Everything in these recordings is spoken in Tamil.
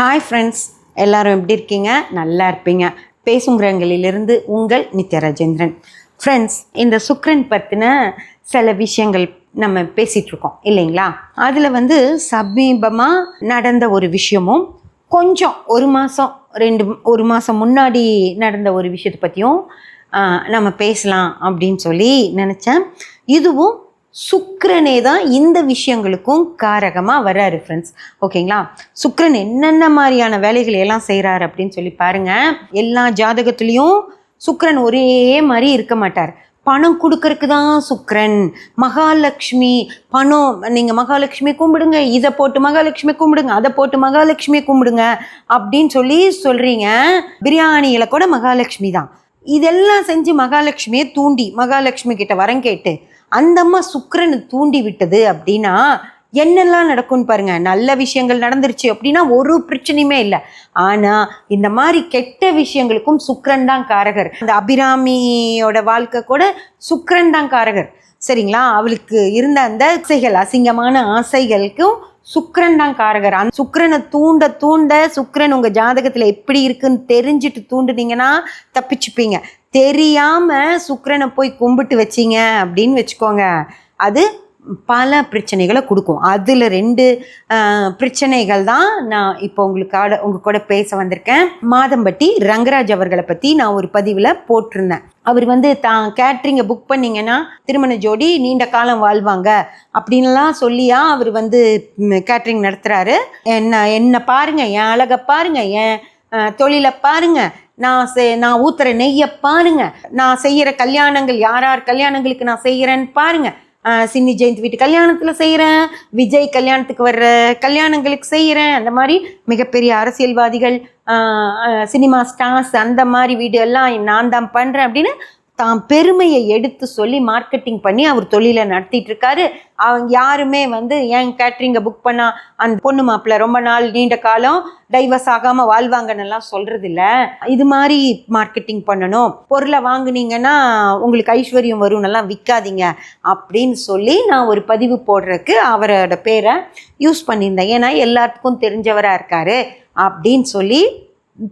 ஹாய் ஃப்ரெண்ட்ஸ் எல்லாரும் எப்படி இருக்கீங்க? நல்லா இருப்பீங்க. பேசுங்கிறங்களிலிருந்து உங்கள் நித்யராஜேந்திரன். ஃப்ரெண்ட்ஸ் இந்த சுக்ரன் பற்றின சில விஷயங்கள் நம்ம பேசிகிட்ருக்கோம் இல்லைங்களா? அதில் வந்து சமீபமாக நடந்த ஒரு விஷயமும் கொஞ்சம் ஒரு மாதம் ரெண்டு ஒரு மாதம் முன்னாடி நடந்த ஒரு விஷயத்தை பற்றியும் நம்ம பேசலாம் அப்படின்னு சொல்லி நினச்சேன். இதுவும் சுக்ரனே தான் இந்த விஷயங்களுக்கும் காரகமாக வர்றாரு ஃப்ரெண்ட்ஸ் ஓகேங்களா? சுக்ரன் என்னென்ன மாதிரியான வேலைகளை எல்லாம் செய்கிறாரு அப்படின்னு சொல்லி பாருங்க. எல்லா ஜாதகத்துலேயும் சுக்ரன் ஒரே மாதிரி இருக்க மாட்டார். பணம் கொடுக்கறதுக்கு தான் சுக்ரன் மகாலட்சுமி பணம் நீங்கள் மகாலட்சுமி கும்பிடுங்க இதை போட்டு மகாலட்சுமி கும்பிடுங்க அதை போட்டு மகாலட்சுமி கும்பிடுங்க அப்படின்னு சொல்லி சொல்கிறீங்க பிரியாணியில் கூட மகாலட்சுமி தான். இதெல்லாம் செஞ்சு மகாலட்சுமியை தூண்டி மகாலட்சுமி கிட்ட வரம் கேட்டு அந்த அம்மா சுக்கரனை தூண்டி விட்டது அப்படின்னா என்னெல்லாம் நடக்கும்னு பாருங்க. நல்ல விஷயங்கள் நடந்துருச்சு அப்படின்னா ஒரு பிரச்சனையுமே இல்லை. ஆனா இந்த மாதிரி கெட்ட விஷயங்களுக்கும் சுக்கரன் தான் காரகர். அந்த அபிராமியோட வாழ்க்கை கூட சுக்கரன் தான் காரகர். சரிங்களா? அவளுக்கு இருந்த அந்த ஆசைகள் அசிங்கமான ஆசைகளுக்கும் சுக்கரன் தான் காரகர். அந்த சுக்கரனை தூண்ட தூண்ட சுக்கரன் உங்க ஜாதகத்துல எப்படி இருக்குன்னு தெரிஞ்சுட்டு தூண்டுனீங்கன்னா தப்பிச்சுப்பீங்க. தெரியாம சுக்கரனை போய் கும்பிட்டு வச்சீங்க அப்படின்னு வச்சுக்கோங்க. அது பல பிரச்சனைகளை கொடுக்கும். அதில் ரெண்டு பிரச்சனைகள் தான் நான் இப்போ உங்களுக்காக உங்கள் கூட பேச வந்திருக்கேன். மாதம்பட்டி ரங்கராஜ் அவர்களை பற்றி நான் ஒரு பதிவில் போட்டிருந்தேன். அவர் வந்து தான் கேட்ரிங்கை புக் பண்ணிங்கன்னா திருமண ஜோடி நீண்ட காலம் வாழ்வாங்க அப்படின்லாம் சொல்லியா அவர் வந்து கேட்ரிங் நடத்துகிறாரு என்ன என்னை பாருங்கள் என் அழகை பாருங்கள் என் தொழிலை பாருங்கள் நான் செ நான் ஊத்துற நெய்யை பாருங்க. நான் செய்கிற கல்யாணங்கள் யார் யார் கல்யாணங்களுக்கு நான் செய்கிறேன்னு பாருங்க. சின்னி ஜெயந்தி வீட்டு கல்யாணத்தில் செய்கிறேன் விஜய் கல்யாணத்துக்கு வர்ற கல்யாணங்களுக்கு செய்கிறேன் அந்த மாதிரி மிகப்பெரிய அரசியல்வாதிகள் சினிமா ஸ்டார்ஸ் அந்த மாதிரி வீடு எல்லாம் நான் தான் பண்ணுறேன் அப்படின்னு தான் பெருமையை எடுத்து சொல்லி மார்க்கெட்டிங் பண்ணி அவர் தொழிலை நடத்திட்டு இருக்காரு அவங்க யாருமே வந்து ஏன் கேட்ரிங்கை புக் பண்ணால் அந்த பொண்ணு மாப்பிள்ள ரொம்ப நாள் நீண்ட காலம் டைவர்ஸ் ஆகாமல் வாழ்வாங்கன்னெல்லாம் சொல்கிறது இல்லை இது மாதிரி மார்க்கெட்டிங் பண்ணணும். பொருளை வாங்குனீங்கன்னா உங்களுக்கு ஐஸ்வர்யம் வரும்னெல்லாம் விற்காதீங்க அப்படின்னு சொல்லி நான் ஒரு பதிவு போடுறதுக்கு அவரோட பேரை யூஸ் பண்ணியிருந்தேன். ஏன்னா எல்லாத்துக்கும் தெரிஞ்சவராக இருக்காரு அப்படின்னு சொல்லி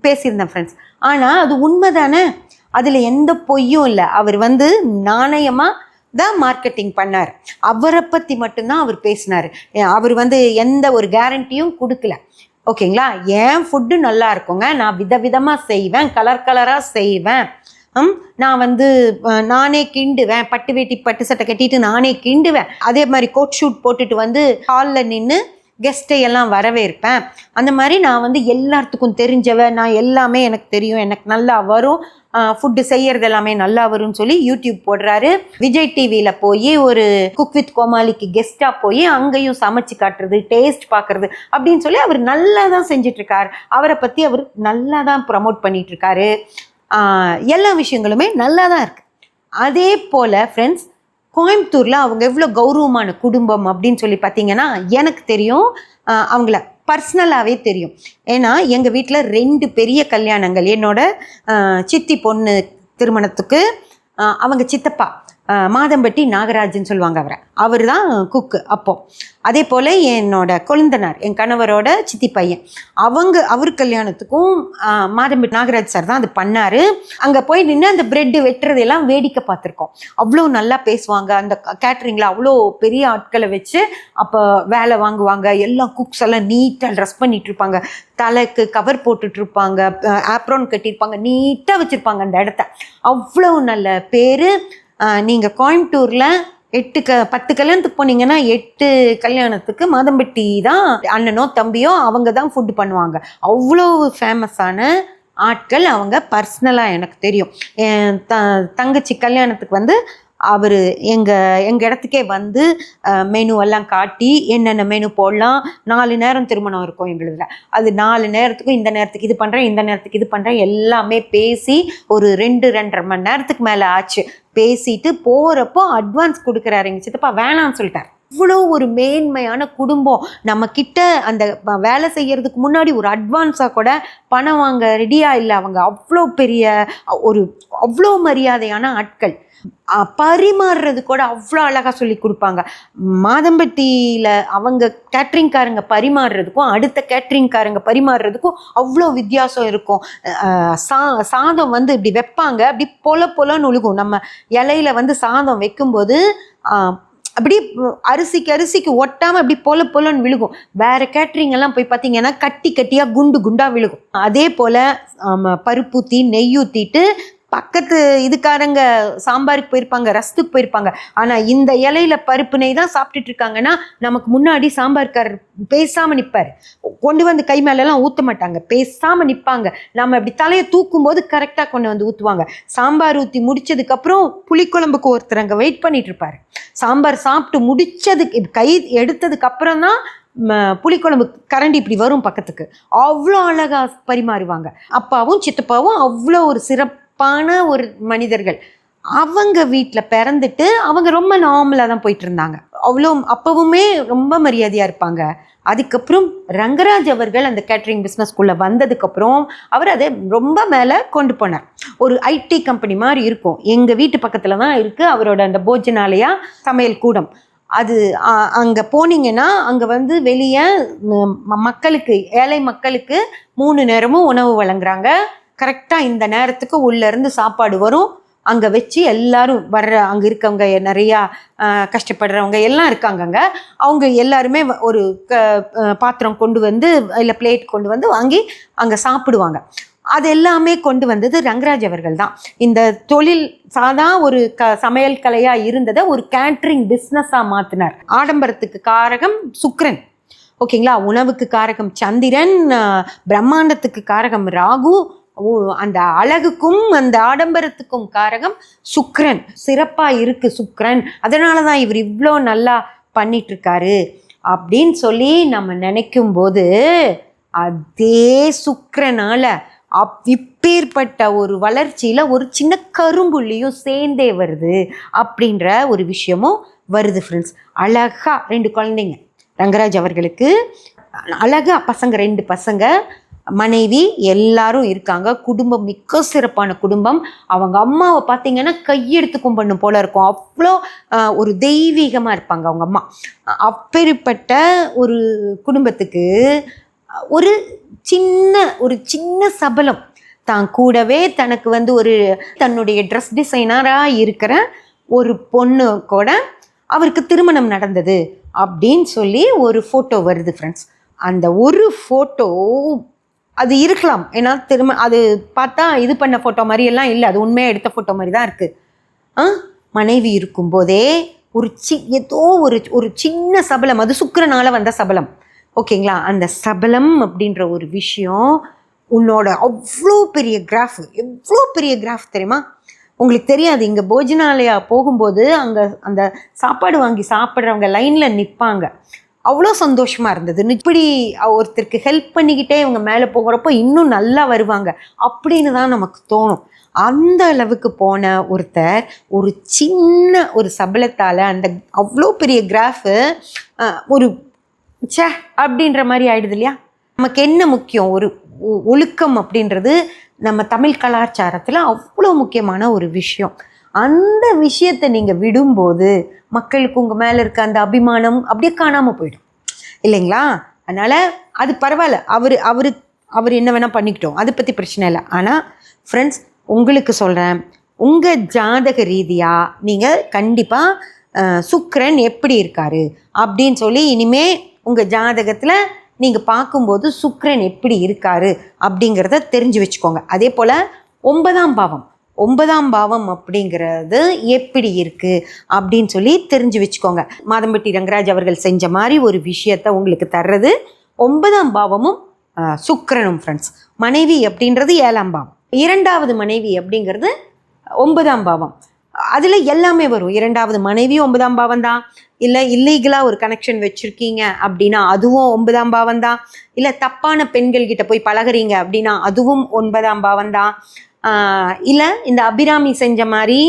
பேசியிருந்தேன் ஃப்ரெண்ட்ஸ் ஆனால் அது உண்மை தானே அதில் எந்த பொய்யும் இல்லை. அவர் வந்து நாணயமாக தான் மார்க்கெட்டிங் பண்ணார். அவரை பற்றி மட்டும்தான் அவர் பேசினார். அவர் வந்து எந்த ஒரு கேரண்டியும் கொடுக்கல. ஓகேங்களா? என் ஃபுட்டு நல்லா இருக்குங்க. நான் விதவிதமாக செய்வேன். கலர் கலராக செய்வேன். ம், நான் வந்து நானே கிண்டுவேன். பட்டு வேட்டி பட்டு சட்டை கட்டிட்டு நானே கிண்டுவேன். அதே மாதிரி கோட் ஷூட் போட்டுட்டு வந்து ஹாலில் நின்று கெஸ்ட்டை எல்லாம் வரவேற்பேன். அந்த மாதிரி நான் வந்து எல்லாத்துக்கும் தெரிஞ்சவ நான் எல்லாமே எனக்கு தெரியும். எனக்கு நல்லா வரும். ஃபுட்டு செய்யறது எல்லாமே நல்லா வரும்னு சொல்லி யூடியூப் போடுறாரு. விஜய் டிவியில் போய் ஒரு குக் வித் கோமாளிக்கு கெஸ்ட்டாக போய் அங்கேயும் சமைச்சு காட்டுறது டேஸ்ட் பார்க்கறது அப்படின்னு சொல்லி அவர் நல்லா தான் செஞ்சுட்டு அவரை பற்றி அவர் நல்லா தான் ப்ரமோட் பண்ணிட்டு எல்லா விஷயங்களுமே நல்லா தான் இருக்குது அதே போல் ஃப்ரெண்ட்ஸ் கோயம்புத்தூரில் அவங்க எவ்வளோ கௌரவமான குடும்பம் அப்படின்னு சொல்லி பார்த்தீங்கன்னா எனக்கு தெரியும். அவங்கள பர்சனலாகவே தெரியும். ஏன்னா எங்கள் வீட்டில் ரெண்டு பெரிய கல்யாணங்கள். என்னோட சித்தி பொண்ணு திருமணத்துக்கு அவங்க சித்தப்பா. மாதம்பட்டி நாகராஜன் சொல்லுவாங்க அவரை. அவர் தான் குக்கு அப்போ. அதே போல் என்னோட கொழுந்தனார் என் கணவரோட சித்தி பையன். அவங்க அவர் கல்யாணத்துக்கும் மாதம்பட்டி நாகராஜ் சார் தான் அது பண்ணார். அங்கே போய் நின்று அந்த பிரெட்டு வெட்டுறதெல்லாம் வேடிக்கை பார்த்துருக்கோம். அவ்வளோ நல்லா பேசுவாங்க. அந்த கேட்ரிங்கில் அவ்வளோ பெரிய ஆட்களை வச்சு அப்போ வேலை வாங்குவாங்க. எல்லாம் குக்ஸ் எல்லாம் நீட்டாக ட்ரெஸ் பண்ணிட்டு இருப்பாங்க தலைக்கு கவர் போட்டுட்டு இருப்பாங்க ஆப்ரோன் கட்டியிருப்பாங்க. நீட்டாக வச்சுருப்பாங்க அந்த இடத்த. அவ்வளோ நல்ல பேர். நீங்கள் கோயம்புத்தூரில் எட்டு க பத்து கல்யாணத்துக்கு போனீங்கன்னா எட்டு கல்யாணத்துக்கு மாதம்பட்டி தான் அண்ணனோ தம்பியோ அவங்க தான் ஃபுட்டு பண்ணுவாங்க. அவ்வளோ ஃபேமஸான ஆட்கள் அவங்க பர்சனலாக எனக்கு தெரியும். என் த தங்கச்சி கல்யாணத்துக்கு வந்து அவர் எங்கள் எங்கள் இடத்துக்கே வந்து மெனு எல்லாம் காட்டி என்னென்ன மெனு போடலாம் நாலு நேரம் திருமணம் இருக்கும் எங்களுதில். அது நாலு நேரத்துக்கும் இந்த நேரத்துக்கு இது பண்ணுறேன் இந்த நேரத்துக்கு இது பண்ணுறேன் எல்லாமே பேசி ஒரு ரெண்டு ரெண்டரை மணி நேரத்துக்கு மேலே ஆச்சு. பேசிட்டு போகிறப்போ அட்வான்ஸ் கொடுக்குறாரு எங்கள் சித்தப்பா வேணாம்னு சொல்லிட்டார். அவ்வளோ ஒரு மேன்மையான குடும்பம். நம்ம கிட்ட அந்த வேலை செய்யறதுக்கு முன்னாடி ஒரு அட்வான்ஸாக கூட பணம் வாங்க ரெடியா இல்லை. அவங்க அவ்வளோ பெரிய ஒரு அவ்வளோ மரியாதையான ஆட்கள். பரிமாறுறது கூட அவ்வளோ அழகாக சொல்லி கொடுப்பாங்க. மாதம்பட்டியில் அவங்க கேட்ரிங்காரங்க பரிமாறுறதுக்கும் அடுத்த கேட்ரிங்காரங்க பரிமாறுறதுக்கும் அவ்வளோ வித்தியாசம் இருக்கும். சா சாதம் வந்து இப்படி வைப்பாங்க. அப்படி பொல பொலன்னு ஒழுகும் நம்ம இலையில வந்து சாதம் வைக்கும்போது அப்படியே அப்படி அரிசிக்கு அரிசிக்கு ஒட்டாம அப்படி பொல பொலன்னு விழுகும். வேற கேட்ரிங் எல்லாம் போய் பார்த்தீங்கன்னா கட்டி கட்டியா குண்டு குண்டா விழுகும். அதே போல ஆமா, பருப்பு ஊற்றி நெய் ஊற்றிட்டு பக்கத்து இதுக்காரங்க சாம்பாருக்கு போயிருப்பாங்க ரசத்துக்கு போயிருப்பாங்க. ஆனா இந்த இலையில பருப்பு நெய் தான் சாப்பிட்டுட்டு இருக்காங்கன்னா நமக்கு முன்னாடி சாம்பார்காரர் பேசாம நிப்பாரு. கொண்டு வந்து கை மேல ஊற்ற ஊத்த மாட்டாங்க. பேசாம நிப்பாங்க. நம்ம இப்படி தலையை தூக்கும் போது கரெக்டா கொண்டு வந்து ஊத்துவாங்க. சாம்பார் ஊத்தி முடிச்சதுக்கு அப்புறம் புளிக்குழம்புக்கு ஒருத்தர் அங்க வெயிட் பண்ணிட்டு இருப்பாரு. சாம்பார் சாப்பிட்டு முடிச்சதுக்கு கை எடுத்ததுக்கு அப்புறம் தான் புளிக்குழம்பு கரண்டி இப்படி வரும் பக்கத்துக்கு. அவ்வளோ அழகாக பரிமாறுவாங்க. அப்பாவும் சித்தப்பாவும் அவ்வளோ ஒரு சிறப்பு சிறப்பான ஒரு மனிதர்கள். அவங்க வீட்டில் பிறந்துட்டு அவங்க ரொம்ப நார்மலாக தான் போயிட்டு இருந்தாங்க அவ்வளோ அப்போவுமே ரொம்ப மரியாதையாக இருப்பாங்க. அதுக்கப்புறம் ரங்கராஜ் அவர்கள் அந்த கேட்ரிங் பிஸ்னஸ்க்குள்ளே வந்ததுக்கப்புறம் அவர் அதை ரொம்ப மேலே கொண்டு போனார். ஒரு ஐடி கம்பெனி மாதிரி இருக்கும். எங்கள் வீட்டு பக்கத்தில் தான் இருக்குது அவரோட அந்த போஜனாலயா சமையல் கூடம். அது அங்கே போனீங்கன்னா அங்கே வந்து வெளியே மக்களுக்கு ஏழை மக்களுக்கு மூணு நேரமும் உணவு வழங்குறாங்க. கரெக்டாக இந்த நேரத்துக்கு உள்ளேருந்து சாப்பாடு வரும். அங்கே வச்சு எல்லாரும் வர்ற அங்கே இருக்கவங்க நிறையா கஷ்டப்படுறவங்க எல்லாம் இருக்காங்க அங்கே அவங்க எல்லாருமே வ- ஒரு க பாத்திரம் கொண்டு வந்து இல்லை பிளேட் கொண்டு வந்து வாங்கி அங்கே சாப்பிடுவாங்க. அது எல்லாமே கொண்டு வந்தது ரங்கராஜ் அவர்கள் தான். இந்த தொழில் சாதா ஒரு க சமையல் கலையாக இருந்ததை ஒரு கேட்ரிங் பிஸ்னஸாக மாற்றினார் ஆடம்பரத்துக்கு காரகம் சுக்ரன். ஓகேங்களா? உணவுக்கு காரகம் சந்திரன் பிரம்மாண்டத்துக்கு காரகம் ராகு அந்த அழகுக்கும் அந்த ஆடம்பரத்துக்கும் காரகம் சுக்ரன். சிறப்பாக இருக்கு சுக்ரன். அதனால தான் இவர் இவ்வளோ நல்லா பண்ணிட்டு அப்படின்னு சொல்லி நம்ம நினைக்கும் போது அதே சுக்கரனால் அப் இப்பேற்பட்ட ஒரு வளர்ச்சியில் ஒரு சின்ன கரும்புள்ளியும் சேர்ந்தே வருது அப்படின்ற ஒரு விஷயமும் வருது ஃப்ரெண்ட்ஸ் அழகா ரெண்டு குழந்தைங்க. ரங்கராஜ் அவர்களுக்கு அழகாக பசங்க ரெண்டு பசங்க மனைவி எல்லாரும் இருக்காங்க. குடும்பம் மிக்க சிறப்பான குடும்பம். அவங்க அம்மாவை பார்த்தீங்கன்னா கையெடுத்து கும்பிடணும் போல இருக்கும். அவ்வளோ ஒரு தெய்வீகமாக இருப்பாங்க அவங்க அம்மா. அப்பேற்பட்ட ஒரு குடும்பத்துக்கு ஒரு சின்ன ஒரு சின்ன சபலம். தான் கூடவே தனக்கு வந்து ஒரு தன்னுடைய ட்ரெஸ் டிசைனராக இருக்கிற ஒரு பொண்ணு கூட அவருக்கு திருமணம் நடந்தது அப்படின்னு சொல்லி ஒரு ஃபோட்டோ வருது ஃப்ரெண்ட்ஸ் அந்த ஒரு ஃபோட்டோ அது இருக்கலாம். ஏன்னா திரும்ப அது பார்த்தா இது பண்ண ஃபோட்டோ மாதிரி எல்லாம் இல்லை. அது உண்மையாக எடுத்த ஃபோட்டோ மாதிரி தான் இருக்குது ஆ? மனைவி இருக்கும்போதே ஒரு சி ஏதோ ஒரு ஒரு சின்ன சபலம். அது சுக்கிரனால வந்த சபலம். ஓகேங்களா? அந்த சபலம் அப்படின்ற ஒரு விஷயம் உன்னோட அவ்வளோ பெரிய கிராஃப் எவ்வளோ பெரிய கிராஃப் தெரியுமா? உங்களுக்கு தெரியாது. இங்கே போஜனாலயா போகும்போது அங்கே அந்த சாப்பாடு வாங்கி சாப்பிட்றவங்க லைனில் நிற்பாங்க அவ்வளோ சந்தோஷமாக இருந்தது. இப்படி ஒருத்தருக்கு ஹெல்ப் பண்ணிக்கிட்டே இவங்க மேலே போகிறப்போ இன்னும் நல்லா வருவாங்க அப்படின்னு தான் நமக்கு தோணும். அந்த அளவுக்கு போன ஒருத்தர் ஒரு சின்ன ஒரு சபலத்தால் அந்த அவ்வளோ பெரிய கிராஃபு ஒரு சே அப்படின்ற மாதிரி ஆயிடுது இல்லையா? நமக்கு என்ன முக்கியம்? ஒரு ஒ- ஒழுக்கம் அப்படின்றது நம்ம தமிழ் கலாச்சாரத்தில் அவ்வளோ முக்கியமான ஒரு விஷயம். அந்த விஷயத்தை நீங்கள் விடும்போது மக்களுக்கு உங்கள் மேலே இருக்க அந்த அபிமானம் அப்படியே காணாமல் போயிடும். இல்லைங்களா? அதனால் அது பரவாயில்ல. அவர் அவர் அவர் என்ன வேணால் பண்ணிக்கிட்டோம். அதை பற்றி பிரச்சனை இல்லை. ஆனால் ஃப்ரெண்ட்ஸ் உங்களுக்கு சொல்கிறேன் உங்கள் ஜாதக ரீதியாக நீங்கள் கண்டிப்பாக சுக்கரன் எப்படி இருக்காரு அப்படின்னு சொல்லி இனிமே உங்கள் ஜாதகத்தில் நீங்கள் பார்க்கும்போது சுக்கரன் எப்படி இருக்காரு அப்படிங்கிறத தெரிஞ்சு வச்சுக்கோங்க. அதே போல் ஒன்பதாம் பாவம். ஒன்பதாம் பாவம் அப்படிங்கிறது எப்படி இருக்குது அப்படின்னு சொல்லி தெரிஞ்சு வச்சுக்கோங்க. மாதம்பட்டி ரங்கராஜ் அவர்கள் செஞ்ச மாதிரி ஒரு விஷயத்தை உங்களுக்கு தர்றது ஒன்பதாம் பாவமும் சுக்கரனும் சுக்கிரனும் ஃப்ரெண்ட்ஸ் மனைவி அப்படின்றது ஏழாம் பாவம். இரண்டாவது மனைவி அப்படிங்கிறது ஒன்பதாம் பாவம். அதில் எல்லாமே வரும். இரண்டாவது மனைவி ஒன்பதாம் பாவம் தான் இல்லை இல்லீகலாக ஒரு கனெக்ஷன் வச்சுருக்கீங்க அப்படின்னா அதுவும் ஒன்பதாம் பாவம் தான் இல்லை தப்பான பெண்கள் கிட்ட போய் பழகுறீங்க அப்படின்னா அதுவும் ஒன்பதாம் பாவம் தான் இல்லை இந்த அபிராமி செஞ்ச மாதிரி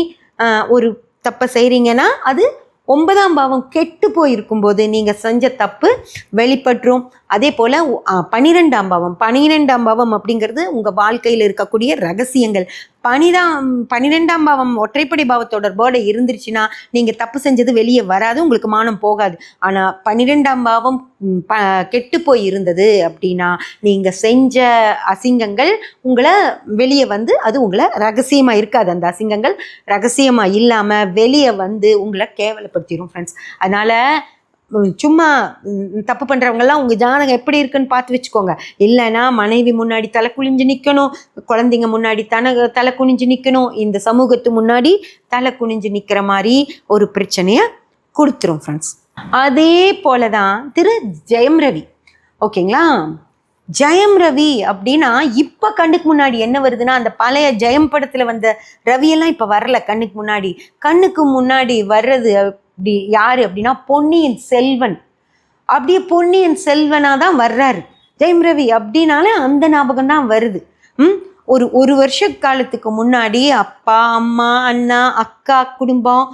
ஒரு தப்பை செய்கிறீங்கன்னா அது ஒன்பதாம் பாவம் கெட்டு போயிருக்கும்போது நீங்கள் செஞ்ச தப்பு வெளிப்பற்றும். அதே போல் பனிரெண்டாம் பாவம். பனிரெண்டாம் பாவம் அப்படிங்கிறது உங்கள் வாழ்க்கையில் இருக்கக்கூடிய ரகசியங்கள். பனிதாம் பன்னிரெண்டாம் பாவம் ஒற்றைப்படை பாவ தொடர்போடு இருந்துருச்சுன்னா நீங்கள் தப்பு செஞ்சது வெளியே வராது உங்களுக்கு மானம் போகாது. ஆனால் பன்னிரெண்டாம் பாவம் ப கெட்டு போய் இருந்தது அப்படின்னா நீங்கள் செஞ்ச அசிங்கங்கள் உங்களை வெளியே வந்து அது உங்களை ரகசியமாக இருக்காது. அந்த அசிங்கங்கள் ரகசியமாக இல்லாமல் வெளியே வந்து உங்களை கேவலப்படுத்திடும் ஃப்ரெண்ட்ஸ் அதனால் சும்மா தப்பு பண்ணுறவங்கெல்லாம் உங்கள் ஜாதகம் எப்படி இருக்குன்னு பார்த்து வச்சுக்கோங்க. இல்லைன்னா மனைவி முன்னாடி தலை குனிஞ்சு நிற்கணும் குழந்தைங்க முன்னாடி தன தலை குனிஞ்சு நிற்கணும் இந்த சமூகத்து முன்னாடி தலை குனிஞ்சு நிற்கிற மாதிரி ஒரு பிரச்சனையை கொடுத்துரும் ஃப்ரெண்ட்ஸ் அதே போல தான் திரு ஜெயம் ரவி. ஓகேங்களா? ஜெயம் ரவி அப்படின்னா இப்போ கண்ணுக்கு முன்னாடி என்ன வருதுன்னா அந்த பழைய ஜெயம் படத்தில் வந்த ரவியெல்லாம் இப்போ வரல கண்ணுக்கு முன்னாடி. கண்ணுக்கு முன்னாடி வர்றது அப்படி யார் அப்படின்னா பொன்னியின் செல்வன். அப்படியே பொன்னியின் செல்வனாக தான் வர்றாரு. ஜெயம் ரவி அப்படின்னாலே அந்த ஞாபகம் தான் வருது. ம்? ஒரு ஒரு வருஷ காலத்துக்கு முன்னாடி அப்பா அம்மா அண்ணா அக்கா குடும்பம்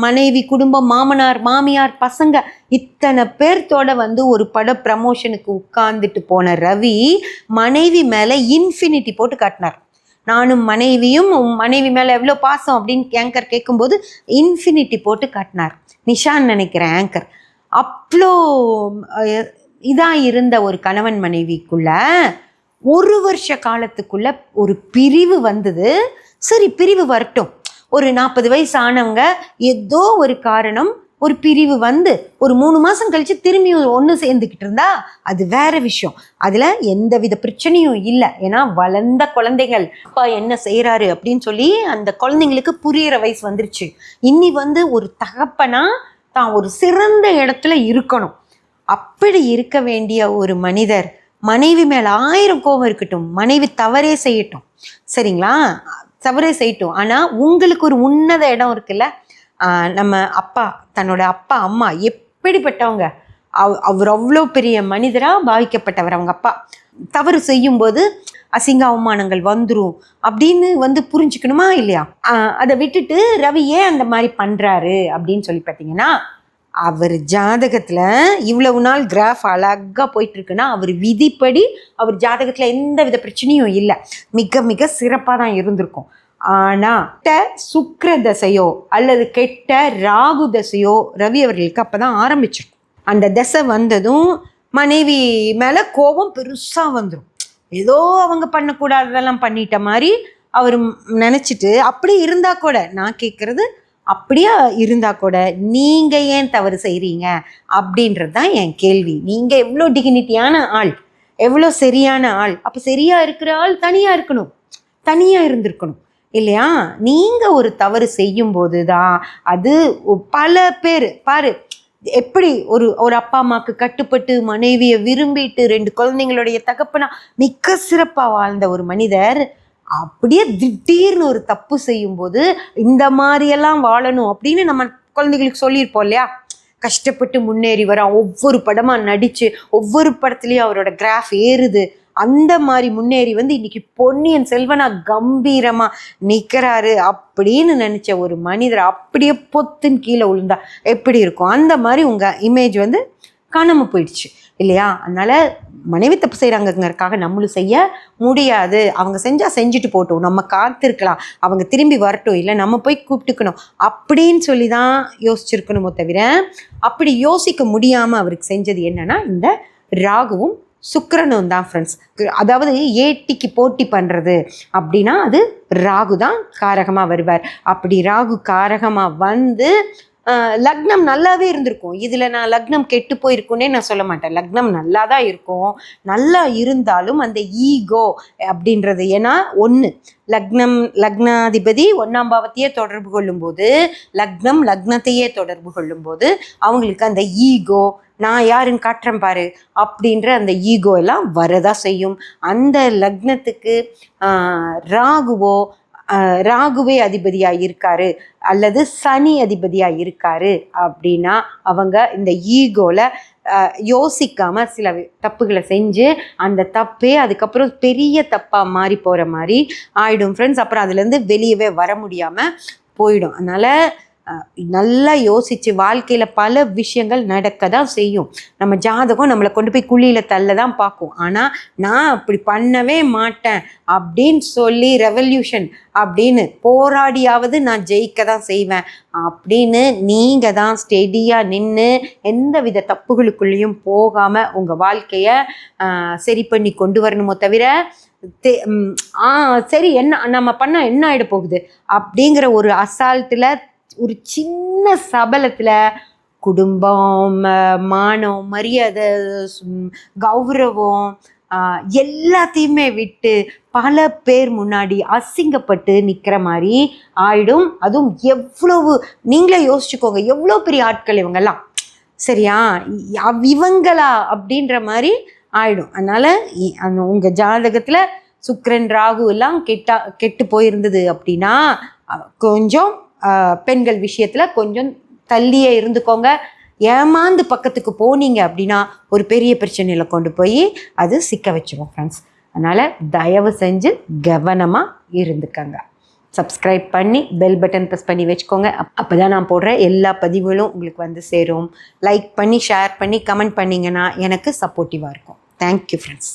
மனைவி குடும்பம் மாமனார் மாமியார் பசங்க இத்தனை பேர்த்தோட வந்து ஒரு பட ப்ரமோஷனுக்கு உட்கார்ந்துட்டு போன ரவி மனைவி மேலே இன்ஃபினிட்டி போட்டு காட்டினார். நானும் மனைவியும் உன் மனைவி மேலே எவ்வளோ பாசம் அப்படின்னு ஏங்கர் கேட்கும்போது இன்ஃபினிட்டி போட்டு காட்டினார். நிஷான் நினைக்கிறேன் ஆங்கர் அவ்வளோ இதாக இருந்த ஒரு கணவன் மனைவிக்குள்ள ஒரு வருஷ காலத்துக்குள்ள ஒரு பிரிவு வந்தது. சரி பிரிவு வரட்டும். ஒரு நாற்பது வயசு ஆனவங்க ஏதோ ஒரு காரணம் ஒரு பிரிவு வந்து ஒரு மூணு மாதம் கழித்து திரும்பி ஒன்று சேர்ந்துக்கிட்டு இருந்தா அது வேற விஷயம். அதில் எந்த வித பிரச்சனையும் இல்லை. ஏன்னா வளர்ந்த குழந்தைகள் அப்பா என்ன செய்கிறாரு அப்படின்னு சொல்லி அந்த குழந்தைங்களுக்கு புரியிற வயசு வந்துருச்சு. இன்னி வந்து ஒரு தகப்பனா தான் ஒரு சிறந்த இடத்துல இருக்கணும். அப்படி இருக்க வேண்டிய ஒரு மனிதர் மனைவி மேலே ஆயிரம் கோபம் இருக்கட்டும் மனைவி தவறே செய்யட்டும். சரிங்களா? தவறே செய்யட்டும். ஆனால் உங்களுக்கு ஒரு உன்னத இடம் இருக்குல்ல நம்ம அப்பா தன்னோட அப்பா அம்மா எப்படிப்பட்டவங்க? அவ் அவர் அவ்வளோ பெரிய மனிதராக பாவிக்கப்பட்டவர் அவங்க அப்பா. தவறு செய்யும்போது அசிங்க அவமானங்கள் வந்துடும் அப்படின்னு வந்து புரிஞ்சுக்கணுமா இல்லையா? அதை விட்டுட்டு ரவி ஏன் அந்த மாதிரி பண்ணுறாரு அப்படின்னு சொல்லி பார்த்தீங்கன்னா அவர் ஜாதகத்தில் இவ்வளவு நாள் கிராஃப் அழகாக போயிட்டுருக்குன்னா அவர் விதிப்படி அவர் ஜாதகத்தில் எந்த வித பிரச்சனையும் இல்லை. மிக மிக சிறப்பாக தான் இருந்திருக்கும். ஆனா சுக்கர தசையோ அல்லது கெட்ட ராகு தசையோ ரவி அவர்களுக்கு அப்போ தான் ஆரம்பிச்சிருக்கும். அந்த தசை வந்ததும் மனைவி மேலே கோபம் பெருசாக வந்துடும் ஏதோ அவங்க பண்ணக்கூடாததெல்லாம் பண்ணிட்ட மாதிரி அவர் நினச்சிட்டு அப்படி இருந்தா கூட நான் கேட்குறது அப்படியே இருந்தா கூட நீங்க ஏன் தவறு செய்கிறீங்க அப்படின்றது தான் என் கேள்வி. நீங்க எவ்வளோ டிகினிட்டியான ஆள் எவ்வளோ சரியான ஆள். அப்போ சரியா இருக்கிற ஆள் தனியா இருக்கணும். தனியா இருந்திருக்கணும். இல்லையா? நீங்கள் ஒரு தவறு செய்யும்போது தான் அது பல பேர் பாரு எப்படி ஒரு ஒரு அப்பா அம்மாவுக்கு கட்டுப்பட்டு மனைவியை விரும்பிட்டு ரெண்டு குழந்தைங்களுடைய தகப்பனா மிக சிறப்பாக வாழ்ந்த ஒரு மனிதர் அப்படியே திடீர்னு ஒரு தப்பு செய்யும்போது இந்த மாதிரியெல்லாம் வாழணும் அப்படின்னு நம்ம குழந்தைகளுக்கு சொல்லியிருப்போம் இல்லையா? கஷ்டப்பட்டு முன்னேறி வரான் ஒவ்வொரு படமாக நடித்து ஒவ்வொரு படத்துலேயும் அவரோட கிராஃப் ஏறுது. அந்த மாதிரி முன்னேறி வந்து இன்னைக்கு பொன்னியின் செல்வனா கம்பீரமா நிற்கிறாரு அப்படின்னு நினைச்ச ஒரு மனிதர் அப்படியே பொத்துன்னு கீழே விழுந்தா எப்படி இருக்கும்? அந்த மாதிரி உங்க இமேஜ் வந்து காணாமல் போயிடுச்சு இல்லையா? அதனால மனைவி தப்பு செய்கிறாங்கங்கிறதுக்காக நம்மளும் செய்ய முடியாது. அவங்க செஞ்சால் செஞ்சுட்டு போட்டோம். நம்ம காத்திருக்கலாம். அவங்க திரும்பி வரட்டும். இல்லை நம்ம போய் கூப்பிட்டுக்கணும் அப்படின்னு சொல்லி தான் யோசிச்சிருக்கணுமோ தவிர அப்படி யோசிக்க முடியாமல் அவருக்கு செஞ்சது என்னன்னா இந்த ராகுவும் சுக்கரனும் தான் ஃப்ரெண்ட்ஸ் அதாவது ஏட்டிக்கு போட்டி பண்ணுறது அப்படின்னா அது ராகு தான் காரகமாக வருவார். அப்படி ராகு காரகமாக வந்து லக்னம் நல்லாவே இருந்திருக்கும். இதில் நான் லக்னம் கெட்டு போயிருக்குன்னே நான் சொல்ல மாட்டேன். லக்னம் நல்லா தான் இருக்கும். நல்லா இருந்தாலும் அந்த ஈகோ அப்படின்றது. ஏன்னா ஒன்று லக்னம் லக்னாதிபதி ஒன்றாம் பாவத்தையே தொடர்பு கொள்ளும்போது லக்னம் லக்னத்தையே தொடர்பு கொள்ளும்போது அவங்களுக்கு அந்த ஈகோ நான் யாருன்னு காட்டுறேன் பாரு அப்படின்ற அந்த ஈகோ எல்லாம் வரதா செய்யும். அந்த லக்னத்துக்கு ராகுவோ ராகுவே அதிபதியாக இருக்காரு அல்லது சனி அதிபதியாக இருக்காரு அப்படின்னா அவங்க இந்த ஈகோவில் யோசிக்காம சில தப்புகளை செஞ்சு அந்த தப்பே அதுக்கப்புறம் பெரிய தப்பாக மாறி போகிற மாதிரி ஆயிடும் ஃப்ரெண்ட்ஸ் அப்புறம் அதுலேருந்து வெளியவே வர முடியாமல் போயிடும். அதனால் நல்லா யோசித்து வாழ்க்கையில் பல விஷயங்கள் நடக்க தான் செய்யும். நம்ம ஜாதகம் நம்மளை கொண்டு போய் குழியில் தள்ள தான் பார்க்கும். ஆனால் நான் அப்படி பண்ணவே மாட்டேன் அப்படின்னு சொல்லி ரெவல்யூஷன் அப்படின்னு போராடியாவது நான் ஜெயிக்க தான் செய்வேன் அப்படின்னு நீங்கள் தான் ஸ்டெடியாக நின்று எந்த வித தப்புகளுக்குள்ளேயும் போகாமல் உங்கள் வாழ்க்கையை சரி பண்ணி கொண்டு வரணுமோ தவிர தே- ஆ சரி என்ன நம்ம பண்ணால் என்ன ஆகிட போகுது? அப்படிங்கிற ஒரு அசால்ட்டில் ஒரு சின்ன சபலத்தில் குடும்பம் ம- மானம் மரியாதை கௌரவம் எல்லாத்தையுமே விட்டு பல பேர் முன்னாடி அசிங்கப்பட்டு நிற்கிற மாதிரி ஆயிடும். அதுவும் எவ்வளவு நீங்களே யோசிச்சுக்கோங்க எவ்வளோ பெரிய ஆட்கள் இவங்கெல்லாம். சரியா? இவங்களா அப்படின்ற மாதிரி ஆயிடும். அதனால இ- அந்த உங்கள் ஜாதகத்தில் சுக்கரன் ராகு எல்லாம் கெட்டா கெட்டு போயிருந்தது அப்படின்னா கொஞ்சம் பெண்கள் விஷயத்தில் கொஞ்சம் தள்ளியே இருந்துக்கோங்க. ஏமாந்து பக்கத்துக்கு போனீங்க அப்படின்னா ஒரு பெரிய பிரச்சனையில் கொண்டு போய் அது சிக்க வச்சிடும் ஃப்ரெண்ட்ஸ் அதனால் தயவு செஞ்சு கவனமாக இருந்துக்கங்க. சப்ஸ்கிரைப் பண்ணி பெல் பட்டன் ப்ரெஸ் பண்ணி வச்சுக்கோங்க. அப்போ தான் நான் போடுற எல்லா பதிவுகளும் உங்களுக்கு வந்து சேரும். லைக் பண்ணி ஷேர் பண்ணி கமெண்ட் பண்ணிங்கன்னா எனக்கு சப்போர்ட்டிவாக இருக்கும். Thank you friends